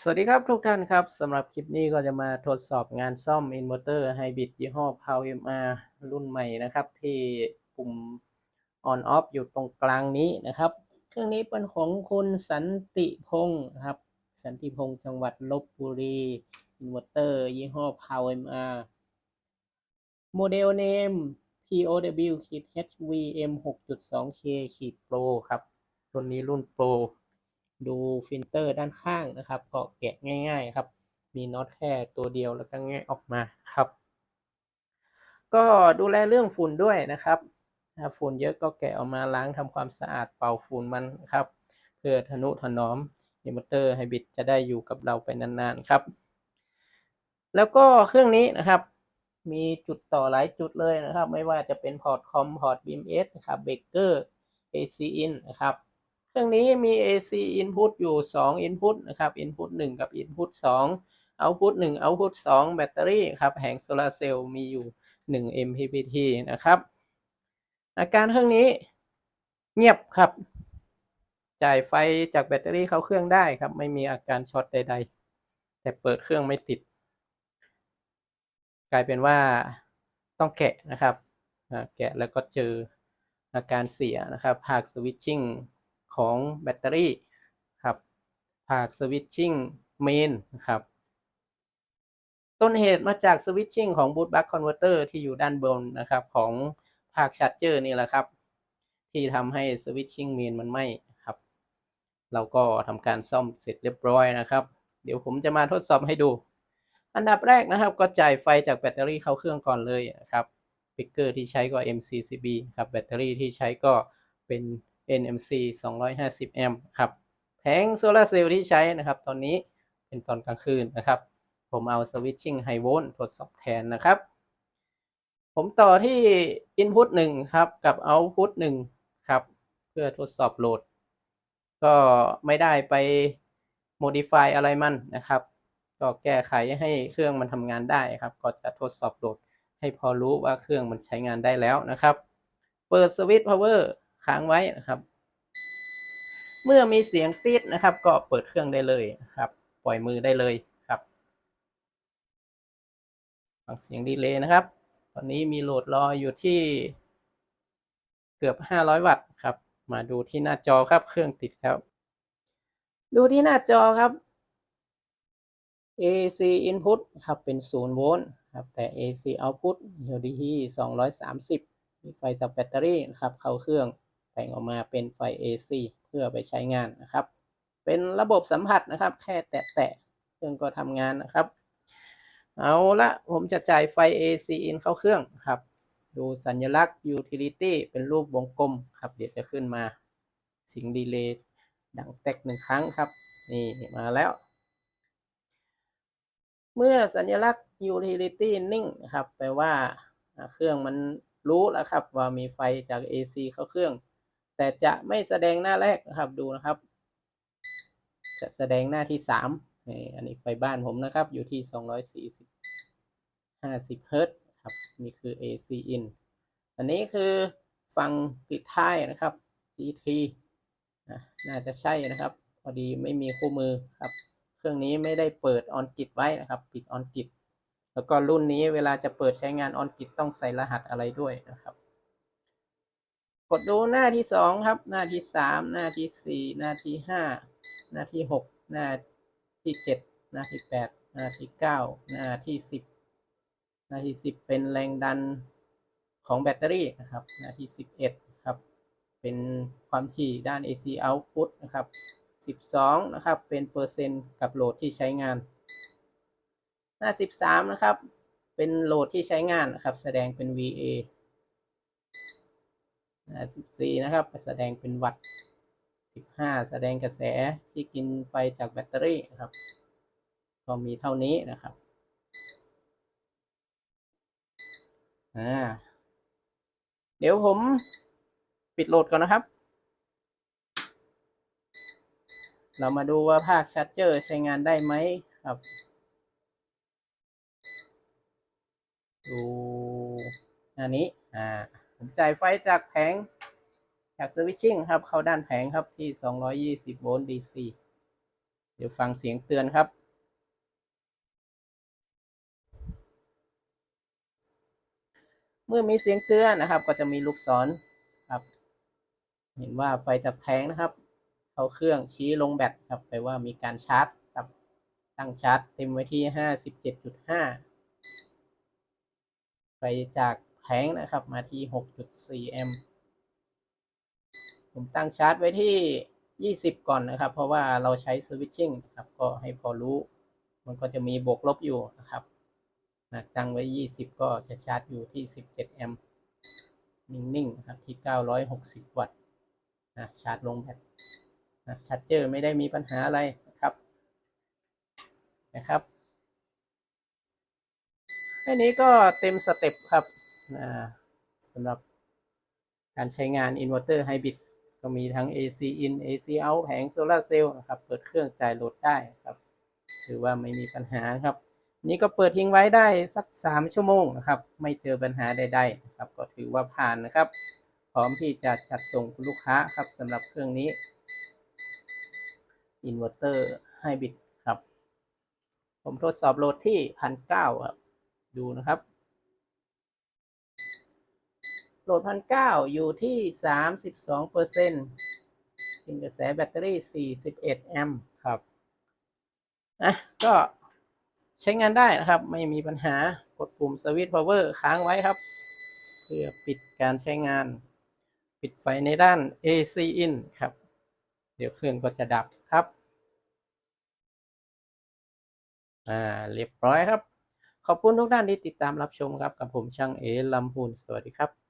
สวัสดีครับทุกท่านครับสำหรับคลิปนี้ก็จะมาทดสอบงานซ่อมอินเวอร์เตอร์ไฮบริดยี่ห้อ Power MR รุ่นใหม่นะครับ ที่ปุ่ม on off อยู่ตรงกลางนี้นะครับ เครื่องนี้เป็นของคุณสันติพงศ์ครับ สันติพงศ์จังหวัดลบบุรีอินเวอร์เตอร์ยี่ห้อ Power MR โมเดลเนม POW HVM 6.2K Pro ครับรุ่นนี้รุ่น Pro ดูฟิลเตอร์ด้านข้างนะครับก็แกะง่าย ๆ ครับ มีน็อตแค่ตัวเดียวแล้วก็แงะออกมาครับ ก็ดูแลเรื่องฝุ่นด้วยนะครับถ้าฝุ่นเยอะก็แกะออกมาล้างทำความสะอาดเป่าฝุ่นมันครับ เพื่อทนุถนอมอินเวอร์เตอร์ไฮบริดจะได้อยู่กับเราไปนานๆครับ แล้วก็เครื่องนี้นะครับ มีจุดต่อหลายจุดเลยนะครับ ไม่ว่าจะเป็นพอร์ตคอมพอร์ต BMS นะครับเบเกอร์ AC in นะครับ รื่องนี้มี AC input อยู่ 2 input นะครับ input 1 กับ input 2 output 1 output 2 แบตเตอรี่ครับแผงโซลาเซลล์มีอยู่ 1 MPPT นะครับ อาการเครื่องนี้เงียบครับ จ่ายไฟจากแบตเตอรี่เข้าเครื่องได้ครับ ไม่มีอาการช็อตใด ๆ แต่เปิดเครื่องไม่ติด กลายเป็นว่าต้องแกะนะครับแกะแล้วก็เจออาการเสียนะครับภาคสวิตชิ่ง ของแบตเตอรี่ครับภาคสวิตชิ่งเมนนะครับต้นเหตุมาจากสวิตชิ่งของบูตบัคคอนเวอร์เตอร์ที่อยู่ด้านบนนะครับของภาคชาร์จเจอร์นี่แหละครับ ที่ทำให้สวิตชิ่งเมนมันไหม้ครับ เราก็ทำการซ่อมเสร็จเรียบร้อยนะครับ เดี๋ยวผมจะมาทดสอบให้ดู อันดับแรกนะครับ ก็จ่ายไฟจากแบตเตอรี่เข้าเครื่องก่อนเลยนะครับปิกเกอร์ที่ใช้ก็ MCCB ครับแบตเตอรี่ที่ใช้ก็เป็น NMC 250 แอมป์ครับแผงโซลาร์เซลล์ที่ใช้นะครับ ตอนนี้เป็นตอนกลางคืนนะครับ ผมเอาสวิตชิ่งไฮโวลต์ทดสอบแทนนะครับ ผมต่อที่ Input 1 ครับ กับ Output 1 ครับ เพื่อทดสอบโหลด ก็ไม่ได้ไป modify อะไรมันนะครับ ก็แก้ไขให้เครื่องมันทำงานได้ครับ ก็จะทดสอบโหลดให้พอรู้ว่าเครื่องมันใช้งานได้แล้วนะครับ เปิดสวิตช์พาวเวอร์ ค้างไว้นะครับ เมื่อมีเสียงติดนะครับ ก็เปิดเครื่องได้เลยครับ ปล่อยมือได้เลยครับฟังเสียงดีเลย์นะครับ ตอนนี้มีโหลดรออยู่ที่เกือบ 500 วัตต์ครับ มาดูที่หน้าจอครับ เครื่องติดแล้วดูที่หน้าจอครับ AC input ครับเป็น 0 โวลต์ครับ แต่ AC output อยู่ที่230 มีไฟจากแบตเตอรี่นะครับ เข้าเครื่อง แบ่งออกมาเป็นไฟ AC เพื่อไปใช้งานนะครับ เป็นระบบสัมผัสนะครับ แค่แตะๆเครื่องก็ทำงานนะครับ เอาละผมจะจ่ายไฟ AC in เข้าเครื่องครับ ดูสัญลักษณ์ utility เป็นรูปวงกลมครับ เดี๋ยวจะขึ้นมาสิงดีเลย์ดังแตกหนึ่งครั้งครับ นี่มาแล้ว เมื่อสัญลักษณ์ utility นิ่งนะครับ แปลว่าเครื่องมันรู้แล้วครับว่ามีไฟจาก AC เข้าเครื่อง แต่จะไม่แสดงหน้าแรกนะครับดูนะครับ จะแสดงหน้าที่สามอันนี้ไฟบ้านผมนะครับ อยู่ที่ 240 50เฮิรตซ์ครับนี่คือ AC in อันนี้คือฝั่งปิดท้ายนะครับ GT นะน่าจะใช่นะครับ พอดีไม่มีคู่มือครับ เครื่องนี้ไม่ได้เปิดออนกิตไว้นะครับ ปิดออนกิตแล้วก็รุ่นนี้เวลาจะเปิดใช้งานออนกิตต้องใส่รหัสอะไรด้วยนะครับ กดดูหน้าที่สองครับ หน้าที่สามหน้าที่สี่หน้าที่ห้าหน้าที่หกหน้าที่เจ็ดหน้าที่แปดหน้าที่เก้าหน้าที่สิบหน้าที่สิบเป็นแรงดันของแบตเตอรี่นะครับ หน้าที่สิบเอ็ดครับ เป็นความถี่ด้าน AC output นะครับ12นะครับ เป็นเปอร์เซ็นต์กับโหลดที่ใช้งาน หน้า13นะครับ เป็นโหลดที่ใช้งานนะครับ แสดงเป็น VA หน้า14นะครับแสดงเป็นวัตต์15แสดงกระแสที่กินไฟจากแบตเตอรี่นะครับ ก็มีเท่านี้นะครับอ่าเดี๋ยวผมปิดโหลดก่อนนะครับ เรามาดูว่าภาคชัดเจอร์ใช้งานได้ไหมครับ ดูอันนี้ อ่า ผมจ่ายไฟจากแผงจากสวิตชิ่งครับ เข้าด้านแผงครับที่ 220 โวลต์ DC เดี๋ยวฟังเสียงเตือนครับ เมื่อมีเสียงเตือนนะครับ ก็จะมีลูกศรครับ เห็นว่าไฟจากแผงนะครับ เข้าเครื่องชี้ลงแบตครับแปว่ามีการชาร์จครับ ตั้งชาร์จเต็มไว้ที่ห้าสิบเจ็ดจุดห้าไฟจาก แผงนะครับ มาที่หกจุดสี่แอมป์ผมตั้งชาร์จไว้ที่ยี่สิบก่อนนะครับ เพราะว่าเราใช้สวิตชิ่งนะครับ ก็ให้พอรู้ มันก็จะมีบวกลบอยู่นะครับนะตั้งไว้ยี่สิบก็จะชาร์จอยู่ที่สิบเจ็ดแอมป์นิ่งๆนะครับที่เก้าร้อยหกสิบวัตต์นะชาร์จลงแบตนะชาร์จเจอร์ไม่ได้มีปัญหาอะไรนะครับนะครับแค่นี้ก็เต็มสเต็ปครับ สำหรับการใช้งานอินเวอร์เตอร์ไฮบริดก็มีทั้ง AC in AC out แผงโซลาเซลล์นะครับ เปิดเครื่องจ่ายโหลดได้ครับ ถือว่าไม่มีปัญหาครับ นี่ก็เปิดทิ้งไว้ได้สัก 3 ชั่วโมงนะครับ ไม่เจอปัญหาใดๆครับ ก็ถือว่าผ่านนะครับ พร้อมที่จะจัดส่งลูกค้าครับสำหรับเครื่องนี้อินเวอร์เตอร์ไฮบริดครับ ผมทดสอบโหลดที่พันเก้าครับ ดูนะครับ โหลดพันเก้าอยู่ที่สามสิบสองเปอร์เซ็นต์กินกระแสแบตเตอรี่สี่สิบเอ็ดแอมป์ครับนะก็ใช้งานได้นะครับ ไม่มีปัญหากดปุ่มสวิตช์พาวเวอร์ค้างไว้ครับ เพื่อปิดการใช้งาน ปิดไฟในด้าน AC in ครับ เดี๋ยวเครื่องก็จะดับครับ อ่า เรียบร้อยครับ ขอบคุณทุกท่านที่ติดตามรับชมครับ กับผมช่างเอลำพูน สวัสดีครับ